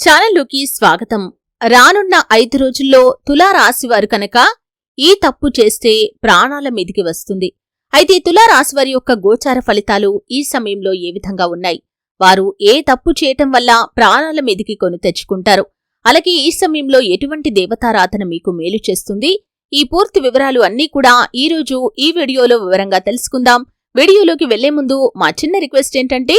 ఛానల్లోకి స్వాగతం. రానున్న ఐదు రోజుల్లో తులారాశివారు కనుక ఈ తప్పు చేస్తే ప్రాణాల మీదికి వస్తుంది. అయితే తులారాశివారి యొక్క గోచార ఫలితాలు ఈ సమయంలో ఏ విధంగా ఉన్నాయి? వారు ఏ తప్పు చేయటం వల్ల ప్రాణాల మీదికి కొని తెచ్చుకుంటారు? అలాగే ఈ సమయంలో ఎటువంటి దేవతారాధన మీకు మేలు చేస్తుంది? ఈ పూర్తి వివరాలు అన్నీ కూడా ఈ రోజు ఈ వీడియోలో వివరంగా తెలుసుకుందాం. వీడియోలోకి వెళ్ళే ముందు మా చిన్న రిక్వెస్ట్ ఏంటంటే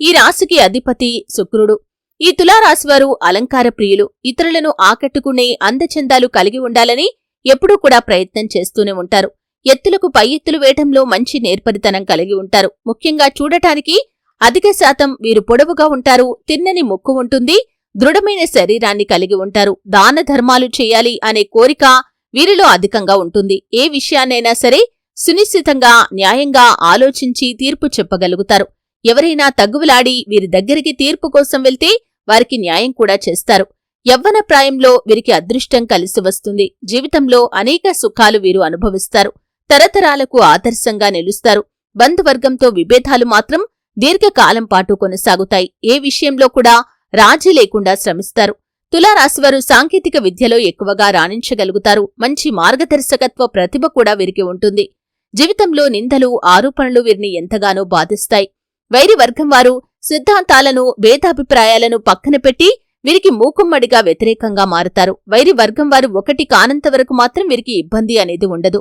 ఈ రాశికి అధిపతి శుక్రుడు. ఈ తులారాశివారు అలంకార ప్రియులు. ఇతరులను ఆకట్టుకునే అందచందాలు కలిగి ఉండాలని ఎప్పుడూ కూడా ప్రయత్నం చేస్తూనే ఉంటారు. ఎత్తులకు పై ఎత్తులు వేయటంలో మంచి నేర్పరితనం కలిగి ఉంటారు. ముఖ్యంగా చూడటానికి అధిక శాతం వీరు పొడవుగా ఉంటారు తిన్నని ముక్కు ఉంటుంది దృఢమైన శరీరాన్ని కలిగి ఉంటారు. దాన ధర్మాలు చేయాలి అనే కోరిక వీరిలో అధికంగా ఉంటుంది. ఏ విషయాన్నైనా సరే సునిశ్చితంగా న్యాయంగా ఆలోచించి తీర్పు చెప్పగలుగుతారు. ఎవరైనా తగ్గువలాడి వీరి దగ్గరికి తీర్పు కోసం వెళ్తే వారికి న్యాయం కూడా చేస్తారు. యవ్వన ప్రాయంలో వీరికి అదృష్టం కలిసి వస్తుంది. జీవితంలో అనేక సుఖాలు వీరు అనుభవిస్తారు. తరతరాలకు ఆదర్శంగా నిలుస్తారు. బంధువర్గంతో విభేదాలు మాత్రం దీర్ఘకాలం పాటు కొనసాగుతాయి. ఏ విషయంలో కూడా రాజీ లేకుండా శ్రమిస్తారు. తులారాశివారు సాంకేతిక విద్యలో ఎక్కువగా రాణించగలుగుతారు. మంచి మార్గదర్శకత్వ ప్రతిభ కూడా వీరికి ఉంటుంది. జీవితంలో నిందలు ఆరోపణలు వీరిని ఎంతగానో బాధిస్తాయి. వైరి వర్గం వారు సిద్ధాంతాలను భేదాభిప్రాయాలను పక్కన పెట్టి వీరికి మూకుమ్మడిగా వ్యతిరేకంగా మారుతారు. వైరి వర్గం వారు ఒకటి కానంత వరకు మాత్రం వీరికి ఇబ్బంది అనేది ఉండదు.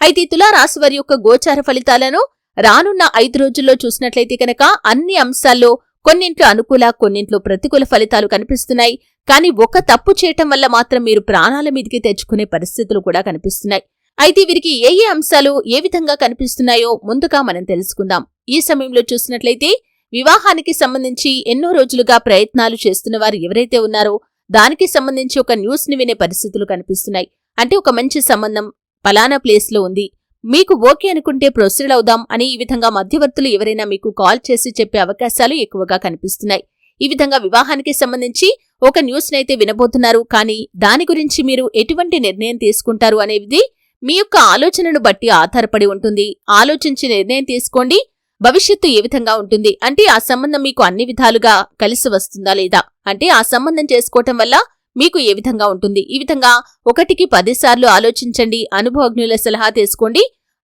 అయితే తులారాశి వారి యొక్క గోచార ఫలితాలను రానున్న ఐదు రోజుల్లో చూసినట్లయితే కనుక అన్ని అంశాల్లో కొన్నింట్లో అనుకూల కొన్నింట్లో ప్రతికూల ఫలితాలు కనిపిస్తున్నాయి. కానీ ఒక తప్పు చేయటం వల్ల మాత్రం మీరు ప్రాణాల మీదికి తెచ్చుకునే పరిస్థితులు కూడా కనిపిస్తున్నాయి. అయితే వీరికి ఏ ఏ అంశాలు ఏ విధంగా కనిపిస్తున్నాయో ముందుగా మనం తెలుసుకుందాం. ఈ సమయంలో చూసినట్లయితే వివాహానికి సంబంధించి ఎన్నో రోజులుగా ప్రయత్నాలు చేస్తున్న వారు ఎవరైతే ఉన్నారో దానికి సంబంధించి ఒక న్యూస్ని వినే పరిస్థితులు కనిపిస్తున్నాయి. అంటే ఒక మంచి సంబంధం పలానా ప్లేస్లో ఉంది. మీకు ఓకే అనుకుంటే ప్రొసీడ్ అవుదాం అని ఈ విధంగా మధ్యవర్తులు ఎవరైనా మీకు కాల్ చేసి చెప్పే అవకాశాలు ఎక్కువగా కనిపిస్తున్నాయి. ఈ విధంగా వివాహానికి సంబంధించి ఒక న్యూస్ నైతే వినబోతున్నారు. కానీ దాని గురించి మీరు ఎటువంటి నిర్ణయం తీసుకుంటారు అనేది మీ యొక్క ఆలోచనను బట్టి ఆధారపడి ఉంటుంది. ఆలోచించి నిర్ణయం తీసుకోండి. భవిష్యత్తు ఏ విధంగా ఉంటుంది? అంటే ఆ సంబంధం మీకు అన్ని విధాలుగా కలిసి వస్తుందా లేదా? అంటే ఆ సంబంధం చేసుకోవటం వల్ల మీకు ఏ విధంగా ఉంటుంది? ఈ విధంగా ఒకటికి పదిసార్లు ఆలోచించండి అనుభవజ్ఞుల సలహా తీసుకోండి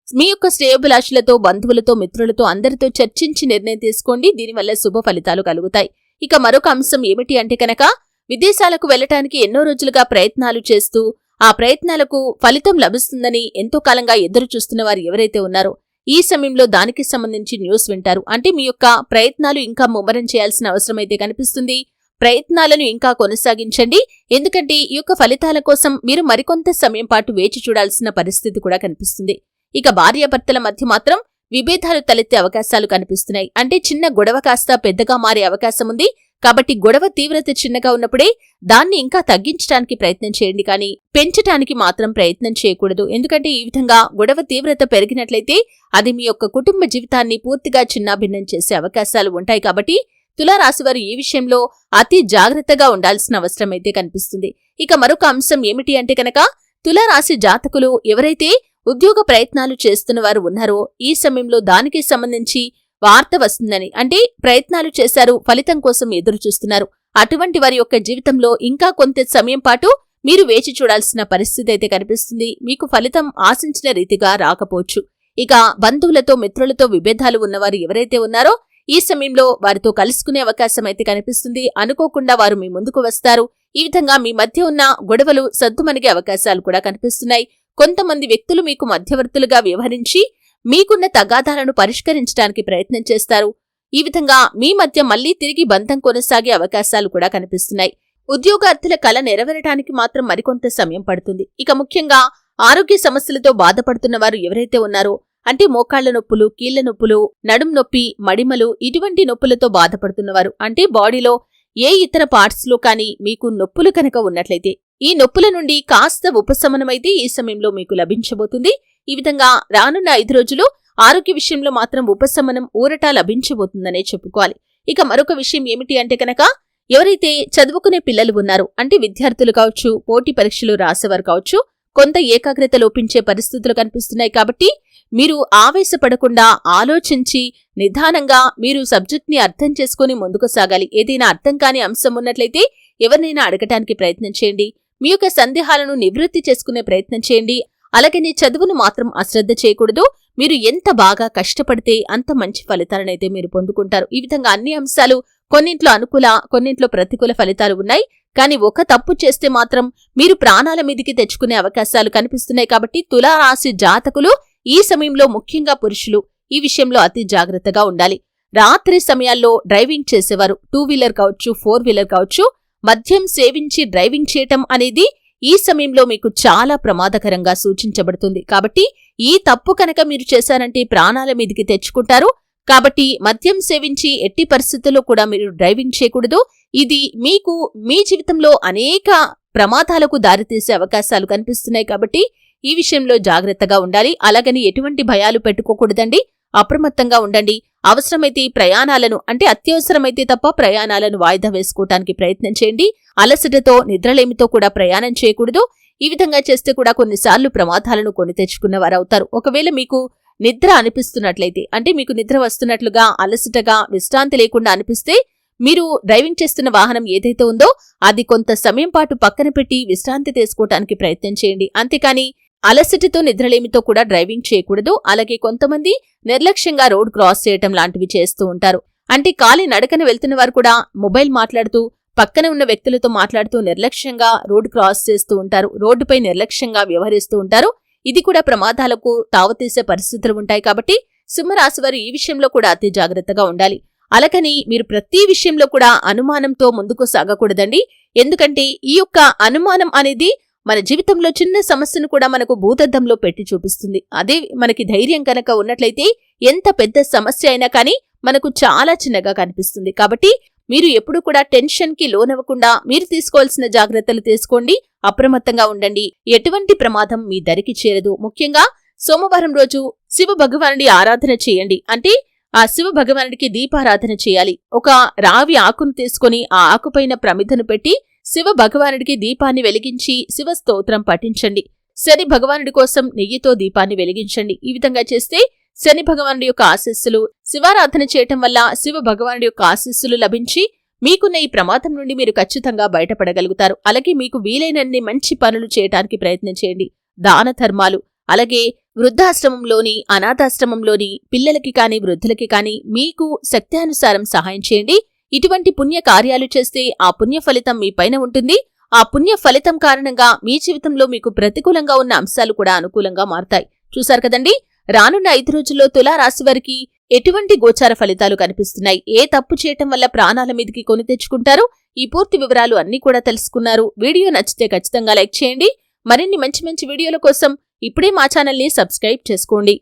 మీ యొక్క శ్రేయోభిలాషులతో బంధువులతో మిత్రులతో అందరితో చర్చించి నిర్ణయం తీసుకోండి దీనివల్ల శుభ ఫలితాలు కలుగుతాయి. ఇక మరొక అంశం ఏమిటి అంటే కనుక విదేశాలకు వెళ్ళటానికి ఎన్నో రోజులుగా ప్రయత్నాలు చేస్తూ ఆ ప్రయత్నాలకు ఫలితం లభిస్తుందని ఎంతో కాలంగా ఎదురు చూస్తున్న వారు ఎవరైతే ఉన్నారో ఈ సమయంలో దానికి సంబంధించి న్యూస్ వింటారు. అంటే మీ యొక్క ప్రయత్నాలు ఇంకా ముమ్మరం చేయాల్సిన అవసరమైతే కనిపిస్తుంది. ప్రయత్నాలను ఇంకా కొనసాగించండి. ఎందుకంటే ఈ యొక్క ఫలితాల కోసం మీరు మరికొంత సమయం పాటు వేచి చూడాల్సిన పరిస్థితి కూడా కనిపిస్తుంది. ఇక భార్యాభర్తల మధ్య మాత్రం విభేదాలు తలెత్తే అవకాశాలు కనిపిస్తున్నాయి. అంటే చిన్న గొడవ కాస్త పెద్దగా మారే అవకాశం ఉంది. కాబట్టి గొడవ తీవ్రత చిన్నగా ఉన్నప్పుడే దాన్ని ఇంకా తగ్గించడానికి ప్రయత్నం చేయండి కానీ పెంచటానికి మాత్రం ప్రయత్నం చేయకూడదు. ఎందుకంటే ఈ విధంగా గొడవ తీవ్రత పెరిగినట్లయితే అది మీ యొక్క కుటుంబ జీవితాన్ని పూర్తిగా చిన్నాభిన్నం చేసే అవకాశాలు ఉంటాయి కాబట్టి తులారాశివారు ఈ విషయంలో అతి జాగ్రత్తగా ఉండాల్సిన అవసరం అయితే కనిపిస్తుంది. ఇక మరొక అంశం ఏమిటి అంటే కనుక తులారాశి జాతకులు ఎవరైతే ఉద్యోగ ప్రయత్నాలు చేస్తున్న వారు ఉన్నారో ఈ సమయంలో దానికి సంబంధించి వార్త వస్తుందని. అంటే ప్రయత్నాలు చేశారు ఫలితం కోసం ఎదురు చూస్తున్నారు. అటువంటి వారి యొక్క జీవితంలో ఇంకా కొంత సమయం పాటు మీరు వేచి చూడాల్సిన పరిస్థితి అయితే కనిపిస్తుంది. మీకు ఫలితం ఆశించిన రీతిగా రాకపోవచ్చు. ఇక బంధువులతో మిత్రులతో విభేదాలు ఉన్నవారు ఎవరైతే ఉన్నారో ఈ సమయంలో వారితో కలుసుకునే అవకాశం అయితే కనిపిస్తుంది. అనుకోకుండా వారు మీ ముందుకు వస్తారు. ఈ విధంగా మీ మధ్య ఉన్న గొడవలు సద్దుమణిగే అవకాశాలు కూడా కనిపిస్తున్నాయి. కొంతమంది వ్యక్తులు మీకు మధ్యవర్తులుగా వ్యవహరించి మీకున్న తగాదాలను పరిష్కరించడానికి ప్రయత్నం చేస్తారు. ఈ విధంగా మీ మధ్య మళ్ళీ తిరిగి బంధం కొనసాగే అవకాశాలు కూడా కనిపిస్తున్నాయి. ఉద్యోగార్థుల కళ నెరవేరటానికి మాత్రం మరికొంత సమయం పడుతుంది. ఇక ముఖ్యంగా ఆరోగ్య సమస్యలతో బాధపడుతున్న వారు ఎవరైతే ఉన్నారో అంటే మోకాళ్ళ నొప్పులు కీళ్ళ నొప్పులు నడుం నొప్పి మడిమలు ఇటువంటి నొప్పులతో బాధపడుతున్నవారు అంటే బాడీలో ఏ ఇతర పార్ట్స్లో కానీ మీకు నొప్పులు కనుక ఉన్నట్లయితే ఈ నొప్పుల నుండి కాస్త ఉపశమనమైతే ఈ సమయంలో మీకు లభించబోతుంది. ఈ విధంగా రానున్న ఐదు రోజులు ఆరోగ్య విషయంలో మాత్రం ఉపశమనం ఊరట లభించబోతుందనే చెప్పుకోవాలి. ఇక మరొక విషయం ఏమిటి అంటే కనుక ఎవరైతే చదువుకునే పిల్లలు ఉన్నారో అంటే విద్యార్థులు కావచ్చు పోటీ పరీక్షలు రాసేవారు కావచ్చు కొంత ఏకాగ్రత లోపించే పరిస్థితులు కనిపిస్తున్నాయి కాబట్టి మీరు ఆవేశపడకుండా ఆలోచించి నిదానంగా మీరు సబ్జెక్ట్ని అర్థం చేసుకుని ముందుకు సాగాలి. ఏదైనా అర్థం కాని అంశం ఉన్నట్లయితే ఎవరినైనా అడగటానికి ప్రయత్నం చేయండి. మీ యొక్క సందేహాలను నివృత్తి చేసుకునే ప్రయత్నం చేయండి. అలాగని చదువును మాత్రం అశ్రద్ధ చేయకూడదు. మీరు ఎంత బాగా కష్టపడితే అంత మంచి ఫలితాలనైతే మీరు పొందుకుంటారు. ఈ విధంగా అన్ని అంశాలు కొన్నింట్లో అనుకూల కొన్నింట్లో ప్రతికూల ఫలితాలు ఉన్నాయి. కానీ ఒక తప్పు చేస్తే మాత్రం మీరు ప్రాణాల మీదికి తెచ్చుకునే అవకాశాలు కనిపిస్తున్నాయి కాబట్టి తులారాశి జాతకులు ఈ సమయంలో ముఖ్యంగా పురుషులు ఈ విషయంలో అతి జాగ్రత్తగా ఉండాలి. రాత్రి సమయాల్లో డ్రైవింగ్ చేసేవారు. టూ వీలర్ కావచ్చు ఫోర్ వీలర్ కావచ్చు మద్యం సేవించి డ్రైవింగ్ చేయటం అనేది ఈ సమయంలో మీకు చాలా ప్రమాదకరంగా సూచించబడుతుంది. కాబట్టి ఈ తప్పు కనుక మీరు చేశారంటే ప్రాణాల మీదికి తెచ్చుకుంటారు. కాబట్టి మద్యం సేవించి ఎట్టి పరిస్థితుల్లో కూడా మీరు డ్రైవింగ్ చేయకూడదు. ఇది మీకు మీ జీవితంలో అనేక ప్రమాదాలకు దారితీసే అవకాశాలు కనిపిస్తున్నాయి. కాబట్టి ఈ విషయంలో జాగ్రత్తగా ఉండాలి. అలాగని ఎటువంటి భయాలు పెట్టుకోకూడదండి. అప్రమత్తంగా ఉండండి. అవసరమైతే ఈ ప్రయాణాలను అంటే అత్యవసరమైతే తప్ప ప్రయాణాలను వాయిదా వేసుకోవటానికి ప్రయత్నం చేయండి. అలసటతో నిద్రలేమితో కూడా ప్రయాణం చేయకూడదు. ఈ విధంగా చేస్తే కూడా కొన్నిసార్లు ప్రమాదాలను కొని తెచ్చుకున్న వారవుతారు. ఒకవేళ మీకు నిద్ర అనిపిస్తున్నట్లయితే అంటే మీకు నిద్ర వస్తున్నట్లుగా అలసటగా విశ్రాంతి లేకుండా అనిపిస్తే మీరు డ్రైవింగ్ చేస్తున్న వాహనం ఏదైతే ఉందో అది కొంత సమయం పాటు పక్కన పెట్టి విశ్రాంతి తీసుకోవటానికి ప్రయత్నం చేయండి. అంతేకాని అలసటతో నిద్రలేమితో కూడా డ్రైవింగ్ చేయకూడదు. అలాగే కొంతమంది నిర్లక్ష్యంగా రోడ్ క్రాస్ చేయటం లాంటివి చేస్తూ ఉంటారు. అంటే కాలి నడకన వెళ్తున్న వారు కూడా మొబైల్ మాట్లాడుతూ పక్కన ఉన్న వ్యక్తులతో మాట్లాడుతూ నిర్లక్ష్యంగా రోడ్ క్రాస్ చేస్తూ ఉంటారు. రోడ్డుపై నిర్లక్ష్యంగా వ్యవహరిస్తూ ఉంటారు. ఇది కూడా ప్రమాదాలకు తావతీసే పరిస్థితులు ఉంటాయి కాబట్టి సింహరాశి వారు ఈ విషయంలో కూడా అతి జాగ్రత్తగా ఉండాలి. అలాగని మీరు ప్రతి విషయంలో కూడా అనుమానంతో ముందుకు సాగకూడదండి. ఎందుకంటే ఈ యొక్క అనుమానం అనేది మన జీవితంలో చిన్న సమస్యను కూడా మనకు భూతద్దంలో పెట్టి చూపిస్తుంది. అదే మనకి ధైర్యం కనుక ఉన్నట్లయితే ఎంత పెద్ద సమస్య అయినా కానీ మనకు చాలా చిన్నగా కనిపిస్తుంది. కాబట్టి మీరు ఎప్పుడు కూడా టెన్షన్కి లోనవ్వకుండా మీరు తీసుకోవాల్సిన జాగ్రత్తలు తీసుకోండి. అప్రమత్తంగా ఉండండి. ఎటువంటి ప్రమాదం మీ దరికి చేరదు. ముఖ్యంగా సోమవారం రోజు శివ భగవానుడి ఆరాధన చేయండి. అంటే ఆ శివ భగవానుడికి దీపారాధన చేయాలి. ఒక రావి ఆకును తీసుకుని ఆ ఆకుపైన ప్రమిదను పెట్టి శివ భగవానుడికి దీపాన్ని వెలిగించి శివ స్తోత్రం పఠించండి. శని భగవానుడి కోసం నెయ్యితో దీపాన్ని వెలిగించండి. ఈ విధంగా చేస్తే శని భగవానుడి యొక్క ఆశీస్సులు శివారాధన చేయటం వల్ల శివ భగవానుడి యొక్క ఆశీస్సులు లభించి మీకున్న ఈ ప్రమాదం నుండి మీరు ఖచ్చితంగా బయటపడగలుగుతారు. అలాగే మీకు వీలైనన్ని మంచి పనులు చేయటానికి ప్రయత్నం చేయండి. దాన ధర్మాలు అలాగే వృద్ధాశ్రమంలోని అనాథాశ్రమంలోని పిల్లలకి కానీ వృద్ధులకి కానీ మీకు శక్త్యానుసారం సహాయం చేయండి. ఇటువంటి పుణ్య కార్యాలు చేస్తే ఆ పుణ్య ఫలితం మీ పైన ఉంటుంది. ఆ పుణ్య ఫలితం కారణంగా మీ జీవితంలో మీకు ప్రతికూలంగా ఉన్న అంశాలు కూడా అనుకూలంగా మారతాయి. చూశారు కదండి? రానున్న ఐదు రోజుల్లో తులారాశి వారికి ఎటువంటి గోచార ఫలితాలు కనిపిస్తున్నాయి? ఏ తప్పు చేయటం వల్ల ప్రాణాల మీదకి కొని తెచ్చుకుంటారు? ఈ పూర్తి వివరాలు అన్ని కూడా తెలుసుకున్నారు. వీడియో నచ్చితే ఖచ్చితంగా లైక్ చేయండి. మరిన్ని మంచి మంచి వీడియోల కోసం ఇప్పుడే మా ఛానల్ని సబ్స్క్రైబ్ చేసుకోండి.